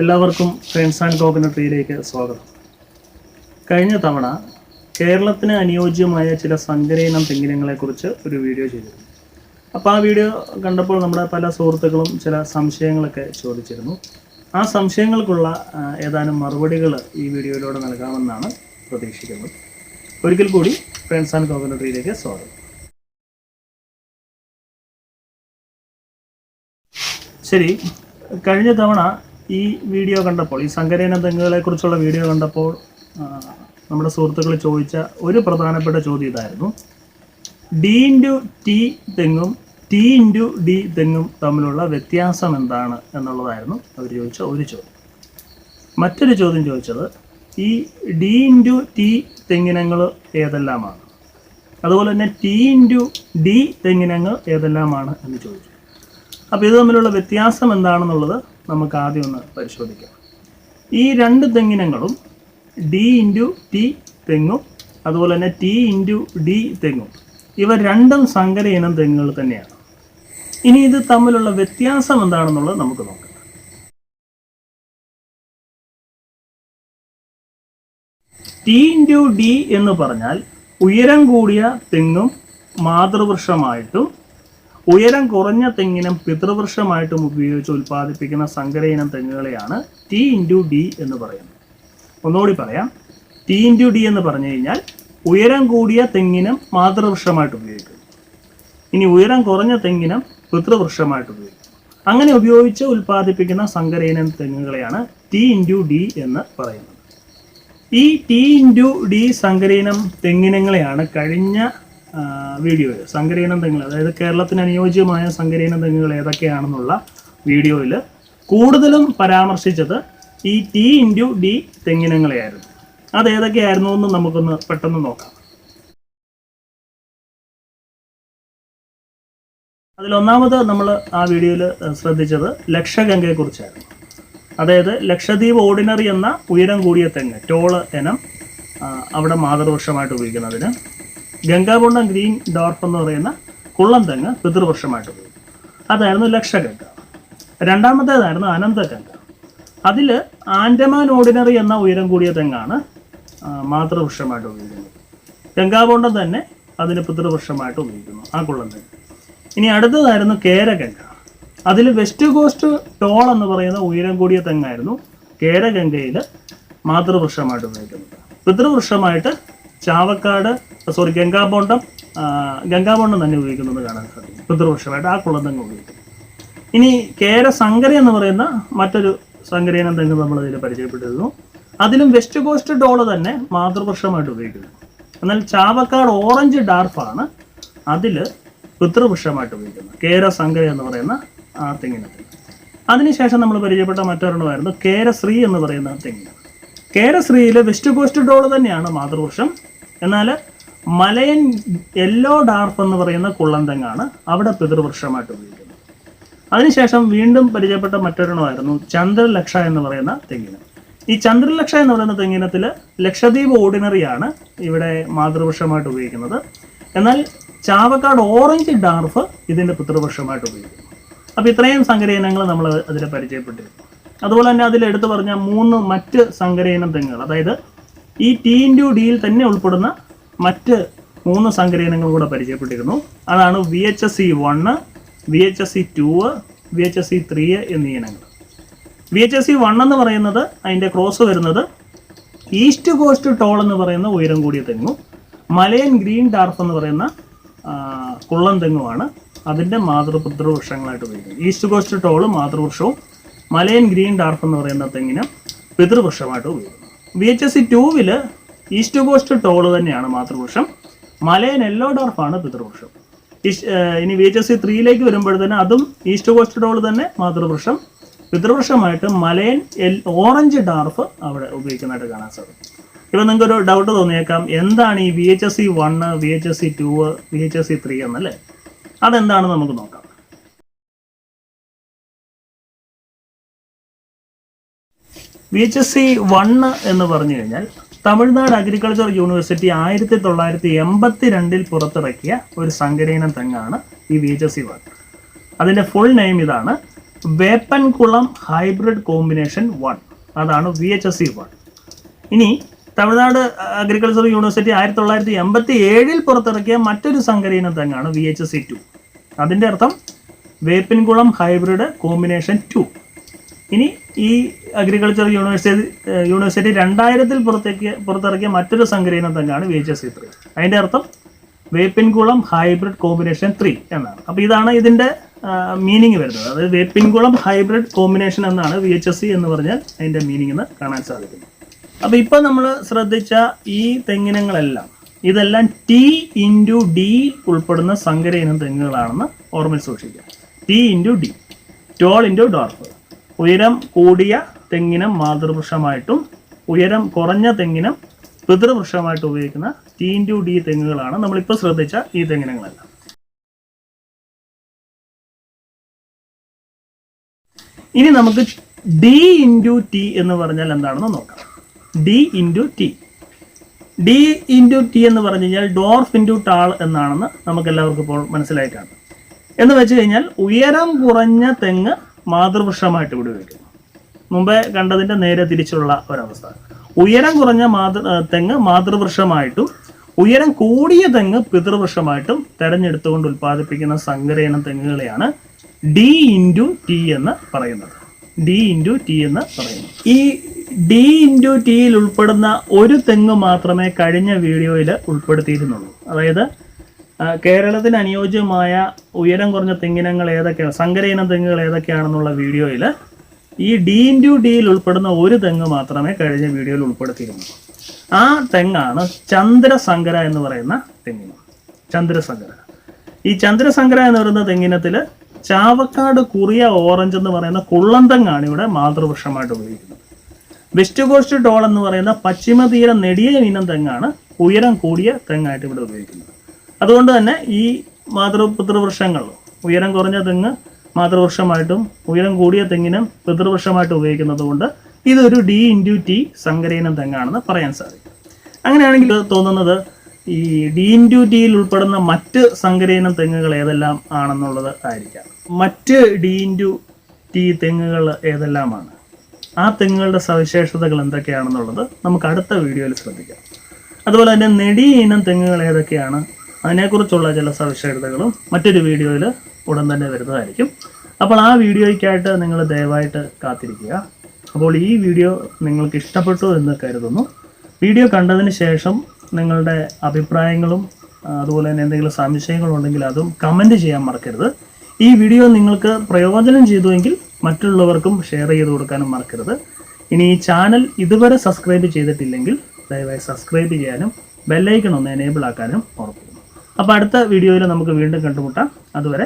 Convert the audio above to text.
എല്ലാവർക്കും friends and കോക്കനട്രിയിലേക്ക് സ്വാഗതം. കഴിഞ്ഞ തവണ കേരളത്തിന് അനുയോജ്യമായ ചില സങ്കരയിനം തെങ്ങിനങ്ങളെക്കുറിച്ച് ഒരു വീഡിയോ ചെയ്തിരുന്നു. അപ്പോൾ ആ വീഡിയോ കണ്ടപ്പോൾ നമ്മുടെ പല സുഹൃത്തുക്കളും ചില സംശയങ്ങളൊക്കെ ചോദിച്ചിരുന്നു. ആ സംശയങ്ങൾക്കുള്ള ഏതാനും മറുപടികൾ ഈ വീഡിയോയിലൂടെ നൽകാമെന്നാണ് പ്രതീക്ഷിക്കുന്നത്. ഒരിക്കൽ കൂടി ഫ്രണ്ട്സ് ആൻഡ് കോക്കനട്രിയിലേക്ക് സ്വാഗതം. ശരി കഴിഞ്ഞ തവണ ഈ വീഡിയോ കണ്ടപ്പോൾ ഈ സങ്കരയിന തെങ്ങുകളെ കുറിച്ചുള്ള വീഡിയോ കണ്ടപ്പോൾ നമ്മുടെ സുഹൃത്തുക്കൾ ചോദിച്ച ഒരു പ്രധാനപ്പെട്ട ചോദ്യം ഇതായിരുന്നു. ഡി ഇന്റു ടി തെങ്ങും ടി ഇന്റു ഡി തെങ്ങും തമ്മിലുള്ള വ്യത്യാസം എന്താണ് എന്നുള്ളതായിരുന്നു അവർ ചോദിച്ച ഒരു ചോദ്യം. മറ്റൊരു ചോദ്യം ചോദിച്ചത് ഈ ഡി ഇന്റു ടി തെങ്ങിനങ്ങൾ ഏതെല്ലാമാണ്? അതുപോലെ തന്നെ ടി ഇന്റു ഡി തെങ്ങിനങ്ങൾ ഏതെല്ലാമാണ് എന്ന് ചോദിച്ചു. അപ്പോൾ ഇത് തമ്മിലുള്ള വ്യത്യാസം എന്താണെന്നുള്ളത് നമുക്ക് ആദ്യം ഒന്ന് പരിശോധിക്കാം. ഈ രണ്ട് തെങ്ങിനങ്ങളും ഡി ഇന്റു ടി തെങ്ങും അതുപോലെ തന്നെ ടി ഇന്റു ഡി തെങ്ങും. ഇവ രണ്ടും സങ്കര ഇനം തെങ്ങുകൾ തന്നെയാണ്. ഇനി ഇത് തമ്മിലുള്ള വ്യത്യാസം എന്താണെന്നുള്ളത് നമുക്ക് നോക്കാം. ടി ഇന്റു ഡി എന്ന് പറഞ്ഞാൽ ഉയരം കൂടിയ തെങ്ങും മാതൃവൃക്ഷമായിട്ടും ഉയരം കുറഞ്ഞ തെങ്ങിനും പിതൃവൃക്ഷമായിട്ടും ഉപയോഗിച്ച് ഉൽപ്പാദിപ്പിക്കുന്ന സങ്കരയിനം തെങ്ങുകളെയാണ് ടി ഇന്റു ഡി എന്ന് പറയുന്നത്. ഒന്നുകൂടി പറയാം. ടി ഇന്റു ഡി എന്ന് പറഞ്ഞു കഴിഞ്ഞാൽ ഉയരം കൂടിയ തെങ്ങിനും മാതൃവൃക്ഷമായിട്ട് ഉപയോഗിക്കും ഇനി ഉയരം കുറഞ്ഞ തെങ്ങിനും പിതൃവൃക്ഷമായിട്ട് ഉപയോഗിക്കും അങ്ങനെ ഉപയോഗിച്ച് ഉൽപ്പാദിപ്പിക്കുന്ന സങ്കരയിനം തെങ്ങുകളെയാണ് ടി ഇന്റു ഡി എന്ന് പറയുന്നത്. ഈ ടി ഇന്റു ഡി സങ്കരയിനം തെങ്ങിനങ്ങളെയാണ് കഴിഞ്ഞ വീഡിയോയിൽ. സങ്കരയിനം തെങ്ങുകൾ അതായത് കേരളത്തിന് അനുയോജ്യമായ സങ്കരയിനം തെങ്ങുകൾ ഏതൊക്കെയാണെന്നുള്ള വീഡിയോയിൽ കൂടുതലും പരാമർശിച്ചത് ഈ ടി ഇന്റു ഡി തെങ്ങിനങ്ങളെയായിരുന്നു. അത് ഏതൊക്കെയായിരുന്നു എന്ന് നമുക്കൊന്ന് പെട്ടെന്ന് നോക്കാം. അതിലൊന്നാമത് നമ്മൾ ആ വീഡിയോയിൽ ശ്രദ്ധിച്ചത് ലക്ഷഗംഗയെക്കുറിച്ചായിരുന്നു. അതായത് ലക്ഷദ്വീപ് ഓർഡിനറി എന്ന ഉയരം കൂടിയ തെങ്ങ് ടോൾ ഇനം അവിടെ മാതൃവൃക്ഷമായിട്ട് ഉപയോഗിക്കുന്നതിന്. ഗംഗാപുണ്ഡം ഗ്രീൻ ഡോർഫ് എന്ന് പറയുന്ന കുള്ളം തെങ്ങ് പിതൃവൃക്ഷമായിട്ട് ഉപയോഗിക്കും അതായിരുന്നു ലക്ഷഗംഗ. രണ്ടാമത്തേതായിരുന്നു അനന്തഗംഗ. അതിൽ ആൻഡമാൻ ഓർഡിനറി എന്ന ഉയരം കൂടിയ തെങ്ങാണ് മാതൃവൃക്ഷമായിട്ട് ഉപയോഗിക്കുന്നത്. ഗംഗാബോണ്ടം തന്നെ അതിന് പിതൃവൃക്ഷമായിട്ട് ഉപയോഗിക്കുന്നു ആ കുള്ളം തെങ്ങ്. ഇനി അടുത്തതായിരുന്നു കേരഗംഗ. അതിൽ വെസ്റ്റ് കോസ്റ്റ് ടോൾ എന്ന് പറയുന്ന ഉയരം കൂടിയ തെങ്ങായിരുന്നു കേരഗംഗയിൽ മാതൃവൃക്ഷമായിട്ട് ഉപയോഗിക്കുന്നത്. പിതൃവൃക്ഷമായിട്ട് ചാവക്കാട് സോറി ഗംഗാബോണ്ടം ഗംഗാബോണ്ടം തന്നെ ഉപയോഗിക്കുന്നത് കാണാൻ സാധിക്കും പിതൃവൃക്ഷമായിട്ട് ആ കുളത്തെങ്ങ് ഉപയോഗിക്കും. ഇനി കേര സങ്കര എന്ന് പറയുന്ന മറ്റൊരു സങ്കരയിനം തെങ്ങ് നമ്മൾ ഇതിൽ പരിചയപ്പെട്ടിരുന്നു. അതിലും വെസ്റ്റ് കോസ്റ്റ് ഡോൾ തന്നെ മാതൃവൃക്ഷമായിട്ട് ഉപയോഗിക്കുന്നു. എന്നാൽ ചാവക്കാട് ഓറഞ്ച് ഡാർഫാണ് അതിൽ പിതൃവൃക്ഷമായിട്ട് ഉപയോഗിക്കുന്നത്. കേര സങ്കര എന്ന് പറയുന്ന ആ തെങ്ങിനത്തിൽ അതിനുശേഷം നമ്മൾ പരിചയപ്പെട്ട മറ്റൊരെണ്ണമായിരുന്നു കേരശ്രീ എന്ന് പറയുന്ന തെങ്ങിന് കേരശ്രീയിൽ വെസ്റ്റ് കോസ്റ്റ് ഡോൾ തന്നെയാണ് മാതൃവൃക്ഷം എന്നാൽ മലയൻ യെല്ലോ ഡാർഫ് എന്ന് പറയുന്ന കുള്ളന്തെങ്ങാണ് അവിടെ പിതൃവൃക്ഷമായിട്ട് ഉപയോഗിക്കുന്നത്. അതിനുശേഷം വീണ്ടും പരിചയപ്പെട്ട മറ്റൊരെണ്ണമായിരുന്നു ചന്ദ്രലക്ഷ എന്ന് പറയുന്ന തെങ്ങിന്. ഈ ചന്ദ്രലക്ഷ എന്ന് പറയുന്ന തെങ്ങിനത്തിൽ ലക്ഷദ്വീപ് ഓർഡിനറിയാണ് ഇവിടെ മാതൃവൃക്ഷമായിട്ട് ഉപയോഗിക്കുന്നത്. എന്നാൽ ചാവക്കാട് ഓറഞ്ച് ഡാർഫ് ഇതിന്റെ പിതൃവൃക്ഷമായിട്ട് ഉപയോഗിക്കുന്നു. അപ്പോൾ ഇത്രയും സങ്കരയിനങ്ങൾ നമ്മൾ അതിൽ പരിചയപ്പെട്ടിരുന്നു. അതുപോലെ തന്നെ അതിൽ എടുത്തു പറഞ്ഞ മൂന്ന് മറ്റ് സങ്കരയിനം തെങ്ങുകൾ. അതായത് ഈ ടി ഇന്റു ഡിയിൽ തന്നെ ഉൾപ്പെടുന്ന മറ്റ് മൂന്ന് സങ്കരയിനങ്ങൾ കൂടെ പരിചയപ്പെട്ടിരുന്നു. അതാണ് V H S C one V H S C two V H S C three എന്നീ ഇനങ്ങൾ. V H S C one എന്ന് പറയുന്നത് അതിന്റെ ക്രോസ് വരുന്നത് ഈസ്റ്റ് കോസ്റ്റ് ടോൾ എന്ന് പറയുന്ന ഉയരം കൂടിയ തെങ്ങും മലയൻ ഗ്രീൻ ഡാർഫ് എന്ന് പറയുന്ന കുള്ളൻ കുള്ളം തെങ്ങുമാണ്. അതിന്റെ മാതൃപുത്ര വൃക്ഷങ്ങളായിട്ട് ഉപയോഗിക്കുന്നത് ഈസ്റ്റ് കോസ്റ്റ് ടോൾ മാതൃവൃക്ഷവും മലയൻ ഗ്രീൻ ഡാർഫ് എന്ന് പറയുന്ന തെങ്ങിന് പിതൃവൃക്ഷമായിട്ട് ഉപയോഗിക്കുന്നു. വി എച്ച് എസ് സി ടൂവിൽ ഈസ്റ്റ് കോസ്റ്റ് ടോൾ തന്നെയാണ് മാതൃവൃക്ഷം. മലയൻ യെല്ലോ ഡാർഫാണ് പിതൃവൃക്ഷം. ഇനി വി എച്ച് എസ് സി ത്രീയിലേക്ക് വരുമ്പോഴത്തേന് അതും ഈസ്റ്റ് കോസ്റ്റ് ടോൾ തന്നെ മാതൃവൃക്ഷം. പിതൃവൃക്ഷമായിട്ട് മലയൻ ഓറഞ്ച് ഡാർഫ് അവിടെ ഉപയോഗിക്കുന്നതായിട്ട് കാണാൻ സാധിക്കും. ഇപ്പം നിങ്ങൾക്ക് ഒരു ഡൗട്ട് തോന്നിയേക്കാം. എന്താണ് ഈ V H S C one V H S C two V H S C three എന്നല്ലേ? അതെന്താണെന്ന് നമുക്ക് നോക്കാം. V H S C one എന്ന് പറഞ്ഞു കഴിഞ്ഞാൽ തമിഴ്നാട് അഗ്രികൾച്ചർ യൂണിവേഴ്സിറ്റി ആയിരത്തി തൊള്ളായിരത്തി എൺപത്തി രണ്ടിൽ പുറത്തിറക്കിയ ഒരു സങ്കരയിനം തെങ്ങാണ് ഈ V H S C one അതിന്റെ ഫുൾ നെയിം ഇതാണ് വേപ്പൻകുളം ഹൈബ്രിഡ് കോമ്പിനേഷൻ വൺ അതാണ് V H S C one ഇനി തമിഴ്നാട് അഗ്രികൾച്ചർ യൂണിവേഴ്സിറ്റി ആയിരത്തി തൊള്ളായിരത്തി എൺപത്തി ഏഴിൽ പുറത്തിറക്കിയ മറ്റൊരു സംഘടന തെങ്ങാണ് V H S C two അതിന്റെ അർത്ഥം വേപ്പിൻകുളം ഹൈബ്രിഡ് കോമ്പിനേഷൻ ടു ഇനി ഈ അഗ്രികൾച്ചർ യൂണിവേഴ്സിറ്റി യൂണിവേഴ്സിറ്റി രണ്ടായിരത്തിൽ പുറത്തേക്ക് പുറത്തിറക്കിയ മറ്റൊരു സംഗ്രഹീനം തന്നെയാണ് V H S C three അതിന്റെ അർത്ഥം വേപ്പിൻകുളം ഹൈബ്രിഡ് കോമ്പിനേഷൻ ത്രീ എന്നാണ്. അപ്പോൾ ഇതാണ് ഇതിന്റെ മീനിങ് വരുന്നത്. അതായത് വേപ്പിൻകുളം ഹൈബ്രിഡ് കോമ്പിനേഷൻ എന്നാണ് വി എച്ച് എസ് സി എന്ന് പറഞ്ഞാൽ അതിന്റെ മീനിങ് എന്ന് കാണാൻ സാധിക്കുന്നത്. അപ്പോൾ ഇപ്പോൾ നമ്മൾ ശ്രദ്ധിച്ച ഈ തെങ്ങിനങ്ങളെല്ലാം ഇതെല്ലാം ടി ഇന്റു ഡി ഉൾപ്പെടുന്ന സങ്കര ഇനം തെങ്ങുകളാണെന്ന് ഓർമ്മയിൽ സൂക്ഷിക്കുക. T into D tall into dwarf ഉയരം കൂടിയ തെങ്ങിനം മാതൃവൃക്ഷമായിട്ടും ഉയരം കുറഞ്ഞ തെങ്ങിനം പിതൃവൃക്ഷമായിട്ട് ഉപയോഗിക്കുന്ന ടി ഇന്റു ഡി തെങ്ങുകളാണ് നമ്മളിപ്പോൾ ശ്രദ്ധിച്ച ഈ തെങ്ങിനങ്ങളെല്ലാം. ഇനി നമുക്ക് ഡി ഇന്റു ടി എന്ന് പറഞ്ഞാൽ എന്താണെന്ന് നോക്കാം. D into T D into T എന്ന് പറഞ്ഞു കഴിഞ്ഞാൽ ഡോർഫ് ഇന്റു ടാൾ എന്നാണെന്ന് നമുക്ക് എല്ലാവർക്കും ഇപ്പോൾ മനസ്സിലായി കാണും. എന്ന് വെച്ച് കഴിഞ്ഞാൽ ഉയരം കുറഞ്ഞ തെങ്ങ് മാതൃവൃക്ഷമായിട്ട് ഇവിടെ വയ്ക്കും മുമ്പേ കണ്ടതിന്റെ നേരെ തിരിച്ചുള്ള ഒരവസ്ഥ. ഉയരം കുറഞ്ഞ മാതൃ തെങ്ങ് മാതൃവൃക്ഷമായിട്ടും ഉയരം കൂടിയ തെങ്ങ് പിതൃവൃക്ഷമായിട്ടും തെരഞ്ഞെടുത്തുകൊണ്ട് ഉൽപ്പാദിപ്പിക്കുന്ന സങ്കരയിനം തെങ്ങുകളെയാണ് ഡി ഇന്റു ടി എന്ന് പറയുന്നത്. ഡി ഇന്റു ടി എന്ന് പറയുന്നു ഈ ഡി ഇന്റു ടിയിൽ ഉൾപ്പെടുന്ന ഒരു തെങ്ങ് മാത്രമേ കഴിഞ്ഞ വീഡിയോയിൽ ഉൾപ്പെടുത്തിയിരുന്നുള്ളൂ. അതായത് കേരളത്തിന് അനുയോജ്യമായ ഉയരം കുറഞ്ഞ തെങ്ങിനങ്ങൾ ഏതൊക്കെയാണ്? സങ്കരയിനം തെങ്ങുകൾ ഏതൊക്കെയാണെന്നുള്ള വീഡിയോയിൽ ഈ ഡി ഇന്റു ഡിയിൽ ഉൾപ്പെടുന്ന ഒരു തെങ്ങ് മാത്രമേ കഴിഞ്ഞ വീഡിയോയിൽ ഉൾപ്പെടുത്തിയിരുന്നു ആ തെങ്ങാണ് ചന്ദ്രസങ്കര എന്ന് പറയുന്ന തെങ്ങിനം. ചന്ദ്രസങ്കര ഈ ചന്ദ്രസങ്കര എന്ന് പറയുന്ന തെങ്ങിനത്തിൽ ചാവക്കാട് കുറിയ ഓറഞ്ച് എന്ന് പറയുന്ന കുള്ളന്തങ്ങാണ് ഇവിടെ മാതൃവൃക്ഷമായിട്ട് ഉപയോഗിക്കുന്നത്. വെസ്റ്റ് കോസ്റ്റ് ടോൾ എന്ന് പറയുന്ന പശ്ചിമതീര നെടിയ ഇനം തെങ്ങാണ് ഉയരം കൂടിയ തെങ്ങായിട്ട് ഇവിടെ ഉപയോഗിക്കുന്നത്. അതുകൊണ്ട് തന്നെ ഈ മാതൃ പിതൃവൃക്ഷങ്ങൾ ഉയരം കുറഞ്ഞ തെങ്ങ് മാതൃവൃക്ഷമായിട്ടും ഉയരം കൂടിയ തെങ്ങിനും പിതൃവൃക്ഷമായിട്ട് ഉപയോഗിക്കുന്നത് കൊണ്ട് ഇതൊരു ഡി ഇന്റു ടി സങ്കരയിനം തെങ്ങാണെന്ന് പറയാൻ സാധിക്കും. അങ്ങനെയാണെങ്കിൽ തോന്നുന്നത് ഈ ഡി ഇന്റു ടിയിൽ ഉൾപ്പെടുന്ന മറ്റ് സങ്കരയിനം തെങ്ങുകൾ ഏതെല്ലാം ആണെന്നുള്ളത് ആയിരിക്കാം. മറ്റ് ഡി ഇന്റു ടി തെങ്ങുകൾ ഏതെല്ലാമാണ്? ആ തെങ്ങുകളുടെ സവിശേഷതകൾ എന്തൊക്കെയാണെന്നുള്ളത് നമുക്ക് അടുത്ത വീഡിയോയിൽ ശ്രദ്ധിക്കാം. അതുപോലെ തന്നെ നെടി ഇനം തെങ്ങുകൾ ഏതൊക്കെയാണ്? അതിനെക്കുറിച്ചുള്ള ചില സവിശേഷതകളും മറ്റൊരു വീഡിയോയിൽ ഉടൻ തന്നെ വരുന്നതായിരിക്കും. അപ്പോൾ ആ വീഡിയോയ്ക്കായിട്ട് നിങ്ങൾ ദയവായിട്ട് കാത്തിരിക്കുക. അപ്പോൾ ഈ വീഡിയോ നിങ്ങൾക്ക് ഇഷ്ടപ്പെട്ടു എന്ന് കരുതുന്നു. വീഡിയോ കണ്ടതിന് ശേഷം നിങ്ങളുടെ അഭിപ്രായങ്ങളും അതുപോലെ തന്നെ എന്തെങ്കിലും സംശയങ്ങളുണ്ടെങ്കിൽ അതും കമന്റ് ചെയ്യാൻ മറക്കരുത്. ഈ വീഡിയോ നിങ്ങൾക്ക് പ്രയോജനം ചെയ്തുവെങ്കിൽ മറ്റുള്ളവർക്കും ഷെയർ ചെയ്ത് കൊടുക്കാനും മറക്കരുത്. ഇനി ഈ ചാനൽ ഇതുവരെ സബ്സ്ക്രൈബ് ചെയ്തിട്ടില്ലെങ്കിൽ ദയവായി സബ്സ്ക്രൈബ് ചെയ്യാനും ബെല്ലൈക്കൺ ഒന്ന് എനേബിൾ ആക്കാനും ഓർക്കുന്നു അപ്പോൾ അടുത്ത വീഡിയോയിൽ നമുക്ക് വീണ്ടും കണ്ടുമുട്ടാം. അതുവരെ